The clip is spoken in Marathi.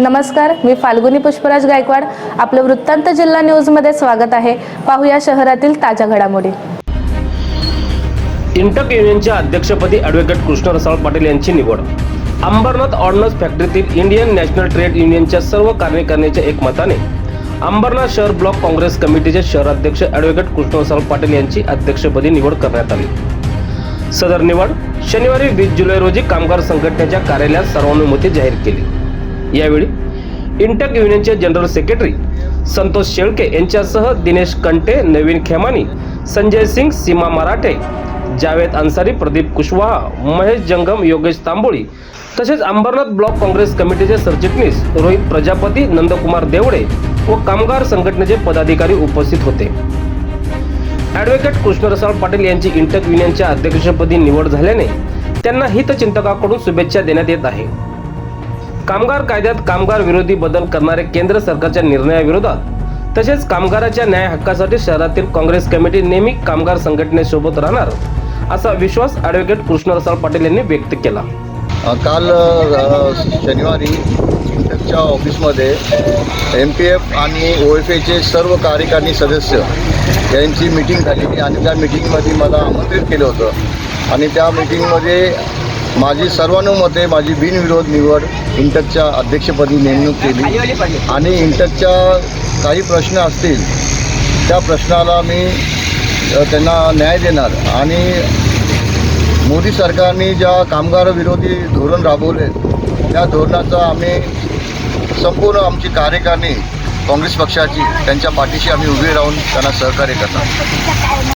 नमस्कार मी फाल्गुनी पुष्पराज गायकवाड. आपलं वृत्तांत जिल्हा न्यूजमध्ये स्वागत आहे. पाहूया शहरातील ताज्या घडामोडी. इंटक युनियनच्या अध्यक्षपदी ॲडव्होकेट कृष्ण रसाळ पाटील यांची निवड. अंबरनाथ ऑर्डनन्स फॅक्टरीतील इंडियन नॅशनल ट्रेड युनियनच्या सर्व कार्यकारिणीच्या एकमताने अंबरनाथ शहर ब्लॉक काँग्रेस कमिटीचे शहराध्यक्ष ॲडव्होकेट कृष्ण पाटील यांची अध्यक्षपदी निवड करण्यात आली. सदर निवड शनिवारी वीस जुलै रोजी कामगार संघटनेच्या कार्यालयात सर्वानुमती जाहीर केली. यावेळी इंटक युनियनचे जनरल सेक्रेटरी संतोष शेळके यांच्यासह दिनेश कंटे नवीन खेमानी संजय सिंग सीमा मराठे जावेद अन्सारी प्रदीप कुशवाहा महेश जंगम योगेश तांबोळी तसेच अंबरनाथ ब्लॉक काँग्रेस कमिटीचे सरचिटणीस रोहित प्रजापती नंदकुमार देवडे व कामगार संघटनेचे पदाधिकारी उपस्थित होते. ॲडव्होकेट कृष्णरसाळ पाटील यांची इंटक युनियनच्या अध्यक्षपदी निवड झाल्याने त्यांना हितचिंतकाकडून शुभेच्छा देण्यात येत आहे. कामगार कायद्यात कामगार विरोधी बदल करणारे केंद्र सरकारच्या निर्णयाविरोधात तसेच कामगाराच्या न्याय हक्कासाठी शहरातील काँग्रेस कमिटी नेहमी कामगार संघटनेसोबत राहणार असा विश्वास ॲडव्होकेट कृष्णरसाळ पाटील यांनी व्यक्त केला. काल शनिवारी त्यांच्या ऑफिसमध्ये एम पी एफ आणि ओ एफ एचे सर्व कार्यकारी सदस्य यांची मीटिंग झालेली आणि त्या मिटिंगमध्ये मला आमंत्रित केलं होतं. आणि त्या मिटिंगमध्ये माझी सर्वानुमते माझी बिनविरोध निवड इंटकच्या अध्यक्षपदी नेमणूक केली. आणि इंटकच्या काही प्रश्न असतील त्या प्रश्नाला मी त्यांना न्याय देणार. आणि मोदी सरकारने ज्या कामगार विरोधी धोरण राबवले त्या धोरणाचा आम्ही संपूर्ण आमची कार्यकारणी काँग्रेस पक्षाची त्यांच्या पाठीशी आम्ही उभे राहून त्यांना सहकार्य करणार.